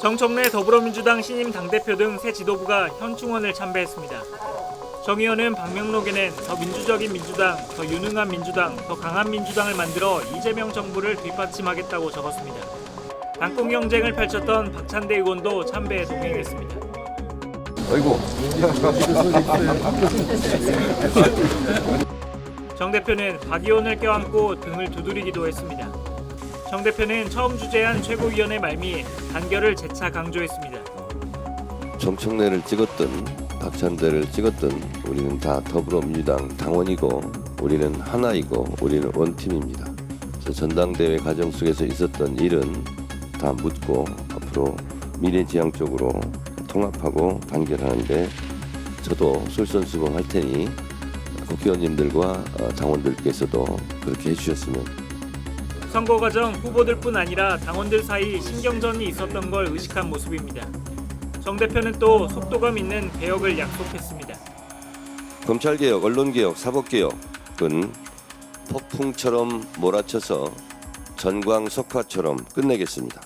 정청래 더불어민주당 신임 당대표 등 새 지도부가 현충원을 참배했습니다. 정 의원은 방명록에는 더 민주적인 민주당, 더 유능한 민주당, 더 강한 민주당을 만들어 이재명 정부를 뒷받침하겠다고 적었습니다. 당권 경쟁을 펼쳤던 박찬대 의원도 참배에 동행했습니다. 아이고 정 대표는 박 의원을 껴안고 등을 두드리기도 했습니다. 정 대표는 처음 주재한 최고위원회 말미 단결을 재차 강조했습니다. 정청래를 찍었든 박찬대를 찍었든 우리는 다 더불어민주당 당원이고 우리는 하나이고 우리는 원팀입니다. 전당대회 과정 속에서 있었던 일은 다 묻고 앞으로 미래지향적으로 통합하고 단결하는데 저도 솔선수범할 테니 국회의원님들과 어, 당원들께서도 그렇게 해주셨으면 선거 과정 후보들뿐 아니라 당원들 사이 신경전이 있었던 걸 의식한 모습입니다. 정 대표는 또 속도감 있는 개혁을 약속했습니다. 검찰개혁, 언론개혁, 사법개혁은 폭풍처럼 몰아쳐서 전광석화처럼 끝내겠습니다.